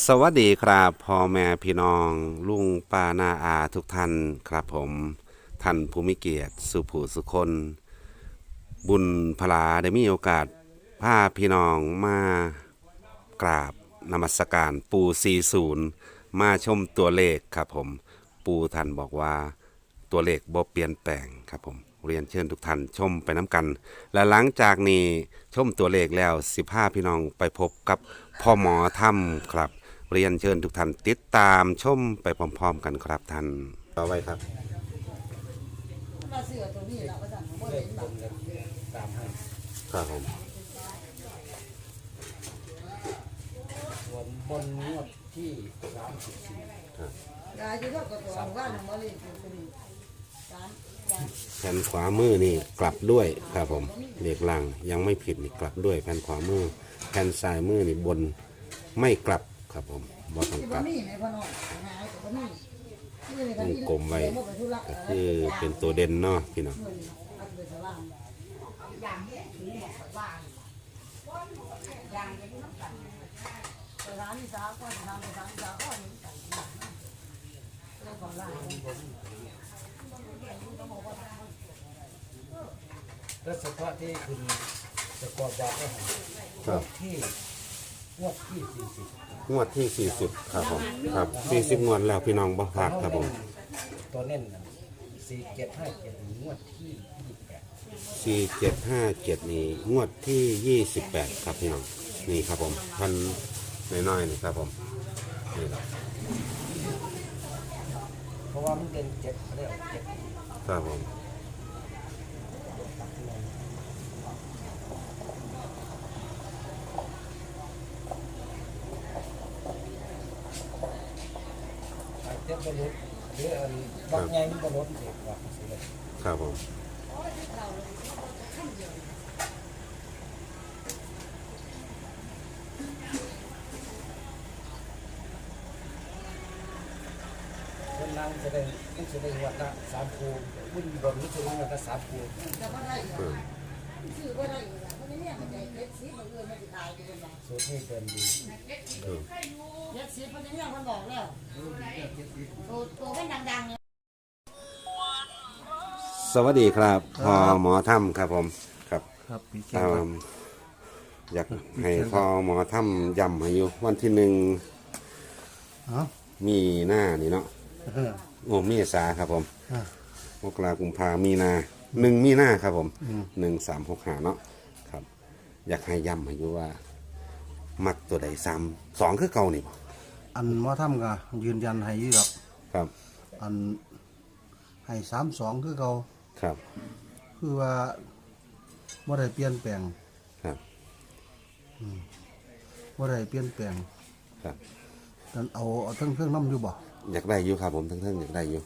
สวัสดีครับพ่อแม่พี่น้อง ลุงป้านาอาทุกท่านครับผม ท่านภูมิเกียรติสุภูสุคน บุญพลาได้มีโอกาสพาพี่น้องมากราบนมัสการปู40 มาชมตัวเลขครับผม ปูท่านบอกว่าตัวเลขบ่เปลี่ยนแปลงครับผม เรียนเชิญทุกท่านชมไปน้ำกัน และหลังจากนี้ชมตัวเลขแล้ว 15 พี่น้องไปพบกับพ่อหมอถ้ำครับ เรียนเชิญทุกท่านติดตามชมไปพร้อมๆกันครับท่านต่อไปครับมาเสือตัวนี้ละว่าสั่งบ่เห็นแบบตามให้ครับผมบนงวดที่สามสิบสี่ยายอยู่เท่ากับตัวบ้านของบ่เลยตัวนี้สามสามแผ่นขวามือนี่กลับด้วยครับผมเหลขล่างยังไม่ผิดนี่กลับด้วยแผ่นขวามือแผ่นซ้ายมือนี่บนไม่กลับ ครับผมบ่ต้องที่กบ่ลับมีไหนพ่อน้องหายก็บ่มีนี่เลยวงกลมไว้ก็คือเป็นตัวเด่นเนาะพี่น้องร้านนี้สาวก็ทำร้านสาวก็นี่แล้วก็ร้านแล้วเฉพาะที่คุณจะกอบบอกว่าครับที่งวดที่สี่สิบ งวดที่ 40 ครับผม ครับ 40 งวดแล้วพี่น้องบ่พลาดครับผม ตัวเน้นสี่เจ็ดห้าเจ็ดงวดที่ยี่สิบแปด4757 นี่งวดที่ 28 ครับพี่น้อง นี่ครับผมพันน้อยๆนี่ครับผมนี่ครับเพราะว่ามันเป็นเจ็ดเขาเรียกว่าเจ็ดครับผม อันเจ็ด บรรลุหรืออันบางไงมันบรรลุเด็กว่าสิเลยครับผมคนนั่งจะได้ต้องจะได้งวดละสามคูวิ่งบนนี่จะได้งวดละสามคูจะบ่ได้ซื้อบ่ได้เพราะนี่มันใหญ่เล็กสีบ่เอื่นมันสิตายอยู่ว่าสูตรนี้เกินดี เล็กสีเพราะนี่มันบอกแล้วตัวตัวเป็นดังๆสวัสดีครับพอหมอถ้ำครับผมครับครับพี่เจตามอยากให้พอหมอถ้ำย้ำให้อยู่วันที่หนึ่งอ๋อมีหน้านี่เนาะเออโอ้มีสาครับผมอะ มกรากุมภามีนาหนึ่งมีหน้าครับผมหนึ่งสามหกหาเนาะครับ อยากให้ย้ำให้อยู่ว่า มักตัวใดซ้ำสองคือเก่านี่บ่ อันว่าทำก็ยืนยันให้อยี่หรอกครับ อันให้สามสองคือเขาครับ คือว่าว่าได้เปลี่ยนแปลงครับว่าได้เปลี่ยนแปลงครับนั่นเอาเอาทั้งเครื่องน้ำอยู่บ่อยากได้อยู่ครับผมทั้งๆอยากได้อยู่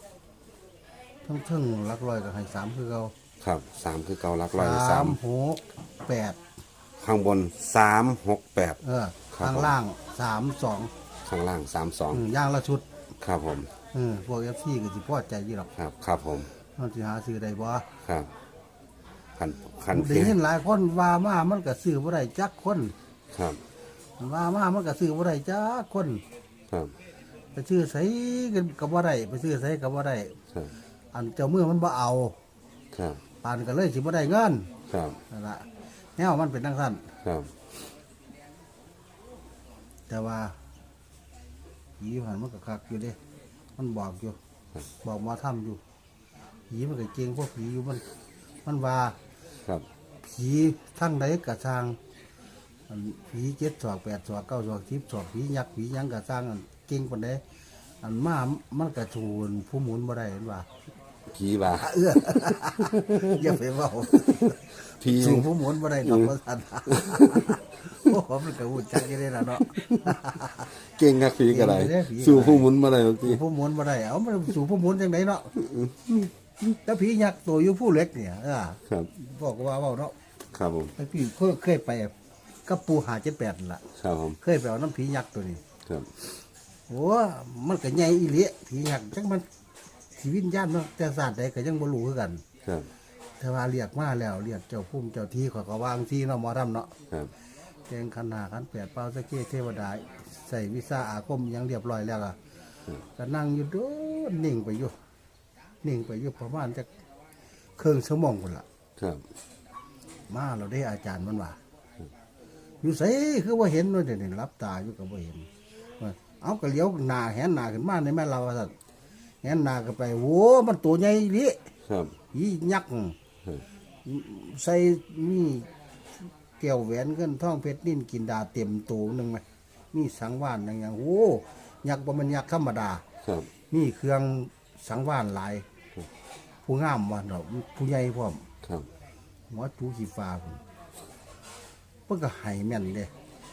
ทั้งเครื่องหลักร้อยก็ให้สามคือเขาครับสามคือเก่าหลักร้อยสาสามมหกแปดข้างบนสามหกแปด เออครับ ข้างล่างสามสอง ข้างล่างสามสองอืมย่างละชุดครับผมเออพวกเอฟซีก็สิพอใจอยี่หรอกครับครับผมมันสิหาซื้อได้บ่ครับขันขันได้ยินหลายคนว่ามามันก็ซื้อบ่ได้จักคนครับว่ามามันก็ซื้อบ่ได้จักคนครับไปซื้อไสก็บ่ได้ไปซื้อไสก็บ่ได้ครับอันเจ้ามือมันบ่เอาครับปานก็เลยสิบ่ได้เงินครับนั่นละแนวมันเป็นจังซั่น ครับแต่ว่า ผีหันมันก็คักอยู่เด้ มันบอกอยู่ บอกหมาทำอยู่ ผีมันก็เจงพวกผีอยู่มัน มันว่าครับ ผีทั้งใดกระทางอันผีเจ็ดศอกแปดศอกเก้าศอกสิบศอกผียักษ์ผีหยังกระทางอันเก่งปานใดอันมามันกระชูนผู้หมุนบ่ได้เห็นว่าผีบ่าเอื้อ อย่าไปเว้าผี สูงผู้หมุนบ่ได้ดอกว่าซั่น โอ้มันก็ฮู้จักอยู่ได้ล่ะเนาะ เก่งกับผีก็ได้เก่งเลยผีก็ได้สู่ผู้หมุนมาได้บางทีสู่ผู้หมุนบ่ได้เอามันสู่ผู้หมุนจังไดเนาะแล้วผียักษ์ตัวอยู่ผู้เล็กเนี่ยเออครับ บอกว่าเว้าเนาะครับผมไอ้พี่เคยเคยไปกับปูหา78นั่นล่ะ ครับผม เคยไปเอาน้ำผียักษ์ตัวนี้ครับ โอ้มันก็ใหญ่อีหลีผียักษ์จังมันสิวิญญาณเนาะแต่ศาสตร์ใดก็ยังบ่รู้คือกัน ครับ แต่ว่าเรียกมาแล้วเรียกเจ้าภูมิเจ้าที่เขอยก็วางที่เนาะหมอทำเนาะ ครับ แกงขันหาขันแปดเป้าสะเก้เทวดาใส่วีซ่าอาคมอิหยังเรียบร้อยแล้วล่ะก็นั่งอยู่โดนนิ่งไปอยู่นิ่งไปอยู่ประมาณจะครึ่งชั่วโมงคนละครับ มาเราได้อาจารย์มันว่าอยู่ใส่คือว่าเห็นว่าเดี๋ยวนี้รับตาอยู่กับว่าเห็นว่าเอากระเลี้ยวหน้าแหนหน้าขึ้นมาในแม่เราสัตว์แหนหน้าก็ไปโว้มันตัวใหญ่ดิครับยี่ยักษ์อืมใส่มีแก้วแหวนเงินท่องเพชรนิ่นกินดาเต็มตัวหนึงไหมมีสังวานอย่างอย่างโอ้ยักษ์บ่แมันยักษ์ธรรมดาครับมีเครื่องสังวานหลาย ผู้งามวันดอกผู้ใหญ่พร้อมครับหัวจูขี้ฟ้าพุ่นเพิ่นก็ให้แม่นเด้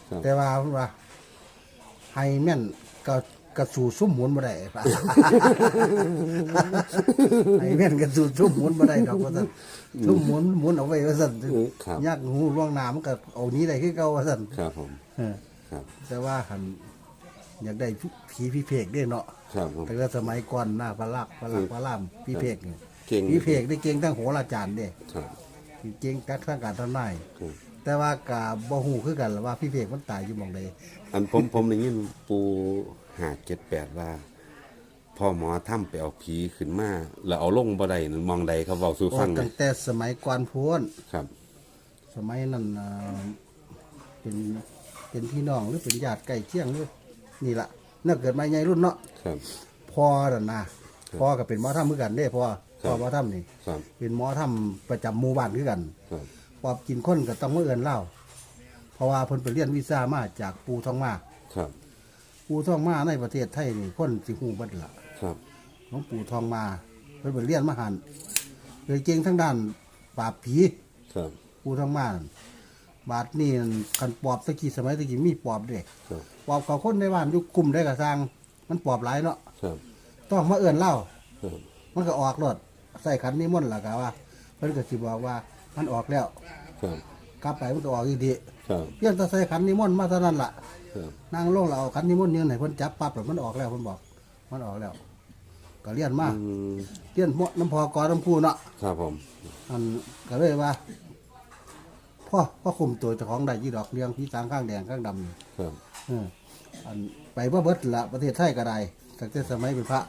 ครับแต่ว่าเพิ่นว่าให้แม่นก็ กระสู่ซุ้มหมุนบ่ได้ให้แม่นกระสู่ซุ้มหมุนบ่ได้ดอกว่าซั่นซุ้มหมุนหมุนเอาไว้ว่าซั่นอืมครับยักหูล่วงหน้ามันก็เอานี้ได้คือเก่าว่าซั่นครับผม เออครับแต่ว่าหันอยากได้ผีพี่เพกเด้เนาะครับผม แต่ก็สมัยก่อนหน้าพระลักษณ์พระลักษณ์พระลามพี่เพกนี่เก่ง พี่เพกได้เก่งทั้งโหราจารย์เด้ครับเก่งกัดทั้งการทำนาย ครับ แต่ว่ากาบ่ฮู้คือกันล่ะว่าพี่เพกมันตายอยู่หม่องใด อันผมผมได้ยินปู หาเจ็ดแปดว่าพ่อหมอถ้ำไปเอาผีขึ้นมาแล้วเอาลงบ่ได้นั่นมองใดเขาเว้าสู่โอ้ฟังตั้งแต่สมัยก่อนพ้นครับ สมัยนั้นอ่าเป็นเป็นพี่น้องหรือเป็นญาติใกล้เคียงหรือนี่ล่ะน่าเกิดมาใหญ่รุ่นเนาะครับ พ่อน่ะนะพ่อก็เป็นหมอทำคือกันเด้พ่อครับพ่อหมอทำนี่ ครับเป็นหมอทำประจำหมู่บ้านคือกัน ครับพอกินคนก็ต้องมาเอินเล่า เพราะว่าเพิ่นไปเรียนวีซ่ามาจากปูทองมา ครับ ปูทองมาในประเทศไทยนี่คนสิฮู้เบิดละครับหลวงปู่ทองมาเพิ่นไปเรียนมาหันเลยเก่งทั้งด้านปราบผีครับปูทองมานั่นบาดนี่นั่นคันปอบตะกี้สมัยตะกี้มีปอบเด้ครับปอบกับคนในบ้านอยู่กลุ่มได้ก็สร้างมันปอบหลายเนาะครับต้องมาเอินเล่า ครับมันก็ออกรถใส่ขันนิมนต์ล่ะกะว่าเพิ่นก็สิบอกว่ามันออกแล้วครับ กลับไปมันก็ออกอีกทีครับเพียงแต่ใส่ขันนิมนต์มาเท่านั้นล่ะครับนางลงเราเอาขันนิมนต์เนี่ยไหนเพิ่นจับปั๊บแล้วมันออกแล้วเพิ่นบอก มันออกแล้ว ก็เลี้ยนมาอืมเลี้ยนหมดน้ำพอกอน้ำคูเนาะครับผมอันก็เลยว่าพ่อพ่อคุมตัวเจ้าของได้ยี่ดอกเลี้ยงพี่สางข้างแดงข้างดำนี่ ครับเอออันไปว่าเบิดละประเทศไทยก็ได้ตั้งแต่สมัยเป็นพระ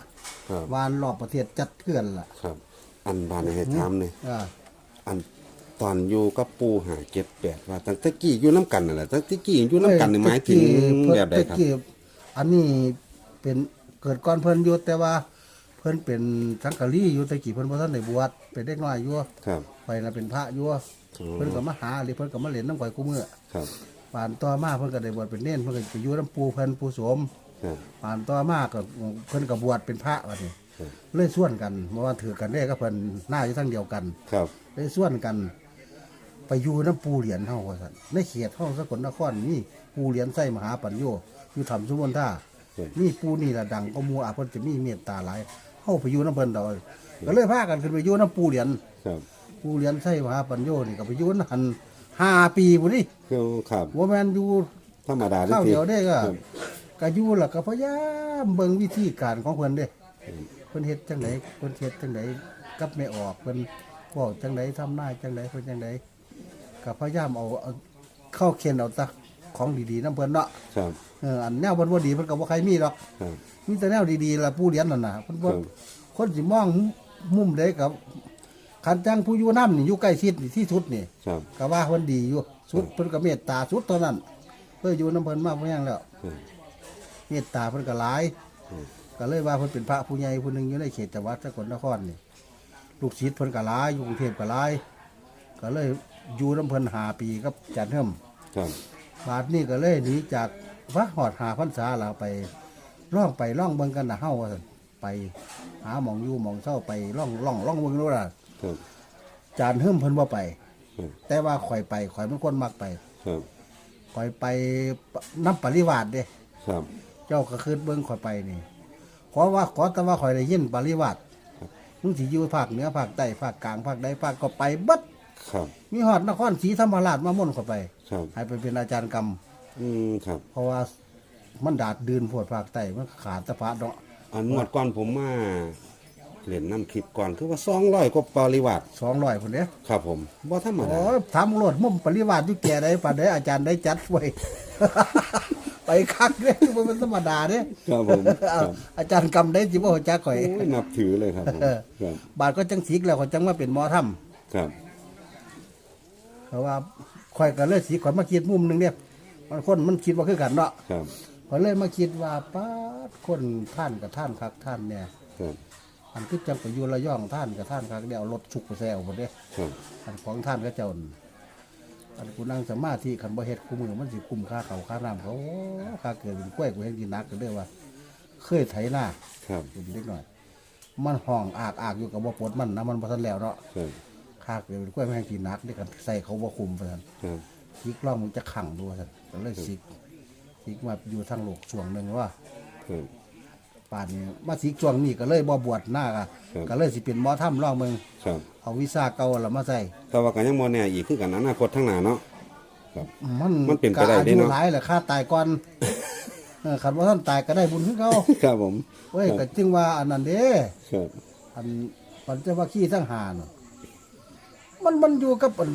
ครับวานรอบประเทศจัดเกลื่อนล่ะครับ อันบานให้ถามเนี่ยอ่าอันต อนอยู่กับปูหาเจ็ดแปดว่าตั้งแต่กี้อยู่น้ำกันนั่นแหละตั้งแต่กี้อยู่น้ำกันนี่หมายถึงแบบใดครับตะกี้อันนี้เป็นเกิดก่อนเพิ่นอยู่แต่ว่า เพิ่นเป็นสังกะรีอยู่แตะกี้เพิ่นบ่ทันได้บวชเป็นเด็กน้อยอยู่ครับไปน่ะเป็นพระอยู่อ๋อเพิ่นก็มาหาหรือเพิ่นก็มาเล่นน้ำข่อยกูมื้อครับป่านต่อมาเพิ่นก็ได้บวชเป็นเน้นเพิ่นก็ไปอยู่น้ำปูเพิ่นปูโสมครับป่านต่อมาก็เพิ่นก็บวชเป็นพระบัดนี้ครับเลยส่วนกันเพราะว่าถือกันได้ก็เพิ่นหน้าอยู่ทั้งเดียวกัน ครับเลยส่วนกัน ไปอยู่น้ำปูเหรียญเฮาว่าซั่นในเขตเฮาสกลนครนี่ปูเหรียญไส้มหาปัญโยอยู่ถ้ำสุวรรณท่าครับนี่ปูนี่ละดังก็มัวอาเพิ่นจะมีเมตตาหลายเฮาไปอยู่น้ำเพิ่นดอกก็เลยพากันขึ้นไปอยู่น้ำปูเหรียญครับปูเหรียญไส้มหาปัญโยนี่ก็ไปอยู่นั่นห้าปีพุ่นนี่ก็ครับว่าแม่นอยู่ธรรมดาข้าวที่เดียวได้ก็ครับก็อยู่แล้วก็พยายามเบิ่งวิธีการของเพิ่นเด้เพิ่นเฮ็ดจังไดเพิ่นเฮ็ดจังไดกลับไม่ออกเพิ่นบอกจังไดทำหน้าจังไดเพิ่นจังได ก็พยายามเอาเอาเข้าเขียนเอาแตะของดีๆนํเพิ่นเนาะครับ เอออันแนวเพิ่นบ่ดีเพิ่นก็บ่ใครมีหรอกครับ มีแต่แนวดีๆล่ะผู้เรียนนั่นน่ะเพิ่นบ่ครับ คนสิมองมุมใดกับคันจังผู้อยู่น้ำนี่อยู่ใกล้ชิดนี่ที่สุดนี่ ครับ ก็ว่าเพิ่นดีอยู่สุดเพิ่นก็เมตตาสุดเท่านั้นเพิ่นอยู่น้ำเพิ่นมาเพิ่นยังแล้วครับ เมตตาเพิ่นก็หลายอืมก็เลยว่าเพิ่นเป็นพระผู้ใหญ่ผู้หนึงอยู่ในเขตจังหวัดสกลนครนี่ลูกศิษย์เพิ่นก็หลายอยู่กรุงเทพก็หลายก็เลย อยู่น้ำเพิ่นหาปีกับจันเทิมครับบาดนี้ก็เลยหนีจากวัดหอดหาพรรษาแล้วไปล่องไปล่องเบิ่งกันนะเฮาว่าซั่นไปหาหมองอยู่หมองเศร้าไปล่องล่องล่องเบิ่งดูล่ะครับจานเฮิมเพิ่นบ่ไป ครับแต่ว่าข่อยไปข่อยเป็นคนมักไปครับข่อยไปน้ำปริวาสเด้ ครับเจ้าก็คืนเบิ่งข่อยไปนี่ ขอว่าขอแต่ว่าข่อยได้ยินปริวาสมึงสิอยู่ภาคเหนือภาคใต้ภาคกลางภาคใดภาคก็ไปเบัด ครับมีฮอดนครศรีธรรมราชมาม่วนข่อยไป ครับให้ไปเป็นอาจารย์กรรม อืมครับ เพราะว่ามันดาดดืนโพดภาคใต้มันขาดแตะพระเนาะอันงวดก่อนผมมาเล่นน้ำคลิปก่อนคือว่า200กว่าปริวัติ200พุ่นเด้ครับผมบ่ธรรมโอ้ดายถามโลดมุมปริวาสอยู่แก่ใดปานใดอาจารย์ได้จัดไว้ ไปคักเด้บ่เป็นธรรมดาเด้ครับผมคเอารับอาจารย์กำได้สิบ่ฮู้จักข่อย โอ้ยนับถือเลยครับผมเออครับ บาดก็จังสิกแล้วก็จังมาเป็นหมอถ้ำครับ เพราะว่าข่อยก็เลยสิข่อยมาคิดมุมหนึงเนี่ยมันคนมันคิดว่าคือกันเนาะครับข่อยเลยมาคิดว่าป้าดคนท่านกับท่านคักท่านเนี่ยครับอันคือจังไปอยู่ระยองท่านกับท่านคักเดี๋ยวเอารถฉุกไปแซวหมดเด้ครับอันของท่านก็เจ้านั่นอันกูนั่งสมาธิคันบ่เฮ็ดกูมือมันสิคุ้มค่าเขาวค่าน้ำเขาโอ้ค่าเกิดเป็นกล้วยกูเฮ็ดกินนักก็เด้อว่า เคยไถนาครับเป็นเล็กหน่อย มันห้องอากอากอยู่กับบ่ปลดมันนะมันบ่ทันแล้วเนาะ ครับ ค่าเกิดเป็นกล้วยมันให้กินนักนี่กันใส่เขาบ่คุมไปซั่นครับสิกล้องมันจะขังดูว่าซั่นก็เลยสิกสิกมาอยู่ทางโลกช่วงหนึงว่าครับป่านนี้มาสิกช่วงนี้ก็เลยบ่บวชหน้าก็ครับก็เลยสิเป็นหมอถ้ำลองเมืองครับเอาวิชาเก่าแล้วมาใส่แต่ว่าก็ยังบ่แน่อีกคือกันอนาคตข้างหน้าเนาะครับ มันมันเป็นไปได้ก็อาเด้ยุเนาะ หลายแหละค่าตายก่อนเออคันว่าท่านตายก็ได้บุญคือเขาครับผมเว้ยก็จึงว่าอันนั้นเด้ ครับ อันปัญจวัคคีย์ทั้งหาน่ะ มันมันอยู่กับอัน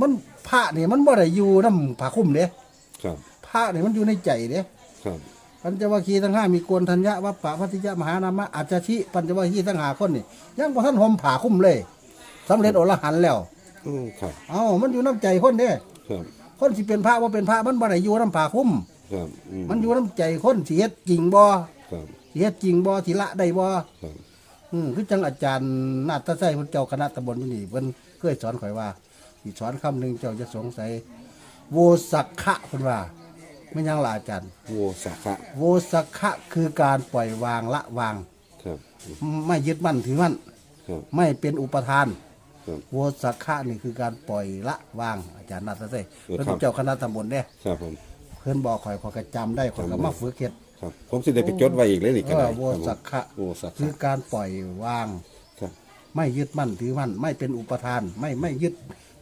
มันพระนี่มันบ่ได้อยู่นำผ้าคลุ้มเด้ครับพระนี่มันอยู่ในใจเด้ครับปัญจวัคคีย์ทั้งห้ามีโกนธัญญะวัปปะพัทธิยะมหานามะอาจจะชิปัญจวัคคีย์ทั้งห้าคนนี่ยังบ่ทันห่มผ้าคลุ้มเลยสำเร็จอรหันต์แล้ว อือครับเอ้ามันอยู่น้ำใจคนเด้ ครับคนสิเป็นพระบ่เป็นพระมันบ่ได้อยู่นำผ้าคลุ้ม ครับอืมันอยู่น้ำใจคนสิเฮ็ดจริงบ่ครับสิเฮ็ดจริงบ่สิละได้บ่ครับ อืมคือจังอาจารย์นาฏไส้พระเจ้าคณะตำบลอยู่นี่เพิ่นเคยสอนข่อยว่าสิสอนคำหนึงเจ้าจะสงสัยโวสักขะเพิ่นว่าไม่ยังล่ะอาจารย์โวสักขะโวสักขะคือการปล่อยวางละวาง ครับ ไม่ยึดมั่นถือมั่นครับ ไม่เป็นอุปทานครับ โวสักขะนี่คือการปล่อยละวาง อาจารย์นาฏไส้เออเพิ่นครับเป็นเจ้าคณะตำบลเด้ ครับผม เพิ่นบอกข่อยข่อยก็จำได้ข่อยก็มาฝึกเฮ็ด ครับ ผมสิได้ไปจดไว้อีกเลยนี่ก็เอได้อโวสักขะโวสักคือขะการปล่อยวาง ครับ ไม่ยึดมั่นถือมั่นไม่เป็นอุปทาน ไม่ไม่ยึด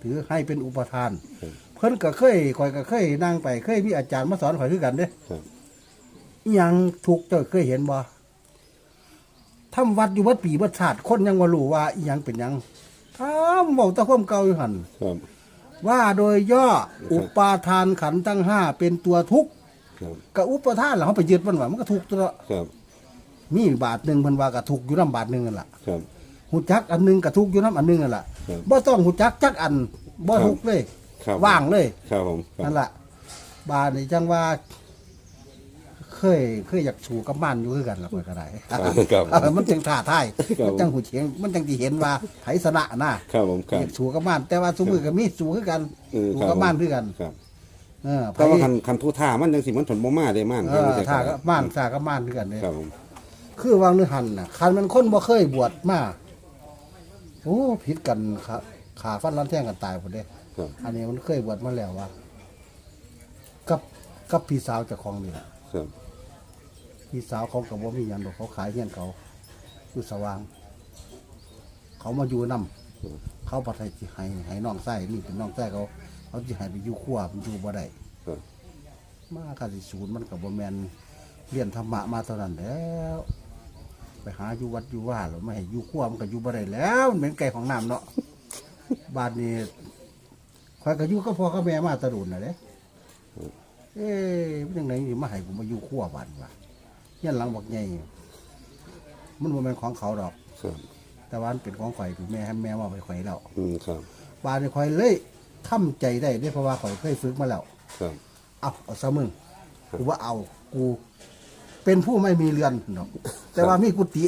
ถือให้เป็นอุปทาน ครับ เพิ่นก็เคยข่อยก็เคยนั่งไปเคยมีอาจารย์มาสอนข่อยคือกันเด้ครับ อิหยังถูกเจ้าเคยเห็นบ่ทำวัดอยู่วัดปีวัดชาติคนยังบ่รู้ว่าอีหยังเป็นหยังถามเว้าแตะความเก่าอยู่หั่น ครับ ว่าโดยย่ออุปาทานขันธ์ทั้งห้าเป็นตัวทุกข์ ครับก็อุปทานล่ะเฮาไปยึดมันว่ามันก็ทุกข์ตัวเนาะครับมีบาทหนึงเพิ่นว่าก็ทุกข์อยู่นํบาทหนึงนั่นล่ะครับ หูจักอันหนึงก็ทุกข์อยู่นํอันหนึงนั่นล่ะครับบ่ต้องหูจักจักอันบ่ครับทุกข์เลย ครับว่างเลย ครับผมครันั่บนแหละบานนี่จังว่า เคยเคยอยากสู่กับมันอยู่คือกันละไปก็ได้ครับครับเออมันจังท่าทายครับ มันจังหูเฉียงมันจังที่เห็นว่าไผสนะนะครับผมครับอยากสู่กับมันแต่ว่าสมือก็มีสู่คือกันเออสู่ครับกับมันคือกัน ครับ เออไผแต่ว่าคันคันผู้ท่ามันจังสิมันถนบ่มาได้มันเออท่ากับมันท่ากับมันคือกันเลยครับผมคือวางนึหันน่ะคันมันคนบ่เคยบวชมาโอ้ผิดกันขาขาฟันรันแท่งกันตายหมดเด้ครับอันนี้มันเคยบวชมาแล้วว่ากับกับพี่สาวเจ้าของนี่แหละครับพี่สาวเขากับว่ามีหยันดอกเขาขายเงี้ยนเขาอยู่สว่าง เขามาอยู่นํเขาปัดให้สิให้ให้น้องไส้นี่เป็นน้องไส้เขา เขาจะให้ไปอยู่ขั้วมันอยู่บ่ได้ครับมาคาสิศูนย์มันกับบ่แมนเรียนธรรมะมาเท่านั้นแล้ว ไปหาอยู่วัดอยู่ว่าหรือไม่ให้อยู่ขั้วมันก็อยู่บ่ได้แล้วมันเป็นไก่ของน้ำเนาะบ้านนี้ข่อยก็อยู่ก็พ่อกับแม่มาแตะดุนน่ะเด้เอ๊ะมันยังไงนี่มาให้กูมาอยู่ขั้วบ้านวะเฮียนหลังบักใหญ่มันบ่แม่นของเขาดอก ครับแต่ว่ามันเป็นของข่อยคือแม่ให้แม่มาไปข่อยแล้ว อืมครับบ้านนี้ข่อยเลย ทำใจได้เด้เพราะว่าข่อยเคยฝึกมาแล้วครับ เอาเอาซะมึงกูว่าเอากู เป็นผู้ไม่มีเรือนดอกแต่ว่ามีกุฏิ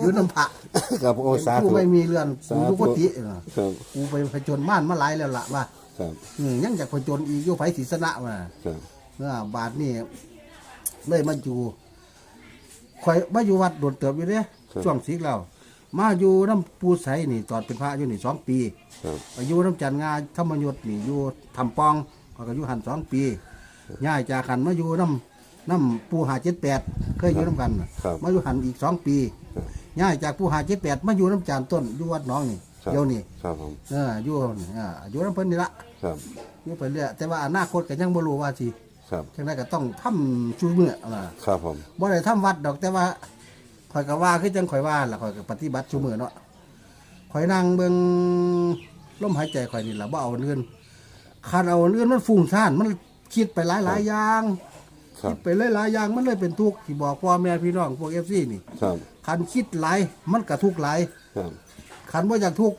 อยู่น้ำพระครับโอ้เป็นสาผู้ธุไม่มีเรือนสากูธุอยู่กุฏิเออครับ กูไปผจญม่านมาหลายแล้วล่ะว่าครับอืมยังอยากผจญอีกอยู่ไผศรีสนะมาครับ เมื่อบาทนี่เลยมาอยู่คอยมาอยู่วัดโดนเติบอยู่เด้ช่วงสิกเรา มาอยู่น้ำปูใสนี่ตอนเป็นพระอยู่นี่สองปีครับ อายุน้ำจันทร์งาธรรมยศนี่อยู่ทำปองเขาก็อยู่หันสองปีย้ายจากหันมาอยู่น้ำน้ำปูหาเจ็ดแปดเคยอยู่น้ำกันน่ะครับมาอยู่หันอีกสองปีย้ายจากปูหาเจ็ดแปดมาอยู่น้ำจันทร์ต้นอยู่วัดหน้องนี่ครับเดี๋ยวนี้ครับผมเอออยู่นี่อ่าอยู่น้ำเพิ่นนี่ละครับอยู่ไปเรื่อยแต่ว่าอนาคตก็ยังบ่รู้ว่าสิครับจังไดก็ต้องทำชูมืออ่าครับผมบ่ได้ทำวัดดอกแต่ว่า ข่อยก็ว่าคือจังข่อยว่าล่ะข่อยก็ปฏิบัติชูมือเนาะข่อยนั่งเบิ่งลมหายใจข่อยนี่ล่ะบ่เอาอันอื่นคันเอาอันอื่นมันฟุ้งซ่านมันคิดไปหลายๆอย่างครับคิดไปหลายๆอย่างมันเลยเป็นทุกข์ที่บอกพ่อแม่พี่น้องพวก FC นี่ครับคันคิดหลายมันก็ทุกข์หลายครับคันบ่อยากทุกข์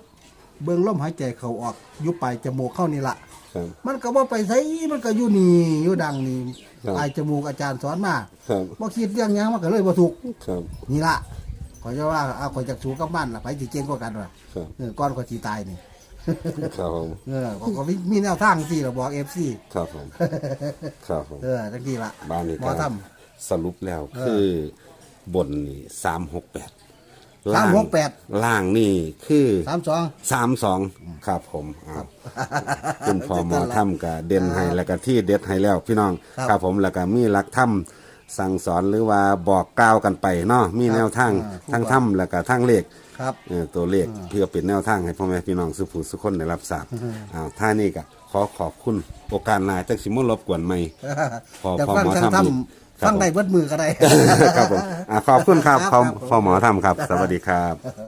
เบิ่งลมหายใจเข้าออกอยู่ปลายจมูกเข้านี่ล่ะ ครับ มันก็บ่ไปไสมันก็อยู่นี่อยู่ดังนี่ครับปลายจมูกอาจารย์สอนมาครับบ่คิดเรื่องหยังมันก็เลยบ่ทุกข์ครับนี่ล่ะขอยจะว่าเอาขอยจักสู้กับมันล่ะไปสิเก่งกว่ากันว่ะครับเออก่อนขอยสิตายนี่ ครับผมเออเขาก็มีแนวทางสิล่ะบอก FC ครับผมครับผม เออจังซี่ล่ะบ้านนี้หมก็อทำ สรุปแล้วคือบนนี่สามหกแปด 368ล่างนี่คือ32สามสองครับผมอ้าวคุณพ่อหมอถ้ำกับเด่นให้แล้วก็ที่เด็ดให้แล้วพี่น้องครับครับผมแล้วก็มีหลักถ้ำสั่งสอนหรือว่าบอกกล่าวกันไปเนาะมีแนวทางอ่าทั้งถ้ำแล้วก็ทั้งเลขครับเอ่อตัวเลขเพื่อเป็นแนวทางให้พ่อแม่พี่น้องสุผู้สุคนได้รับทราบอ้าวท่านี้ก็ขอขอบคุณโอกาสหน้าจักสิมารบกวนใหม่พอจะพอฟังหมอทางทำทอีกครับำ ฟังได้เบิดมือก็ได้ ครับผมอ่าขอบคุณครับครับพ่อครับพ่อหมอทำครับ สวัสดีครับ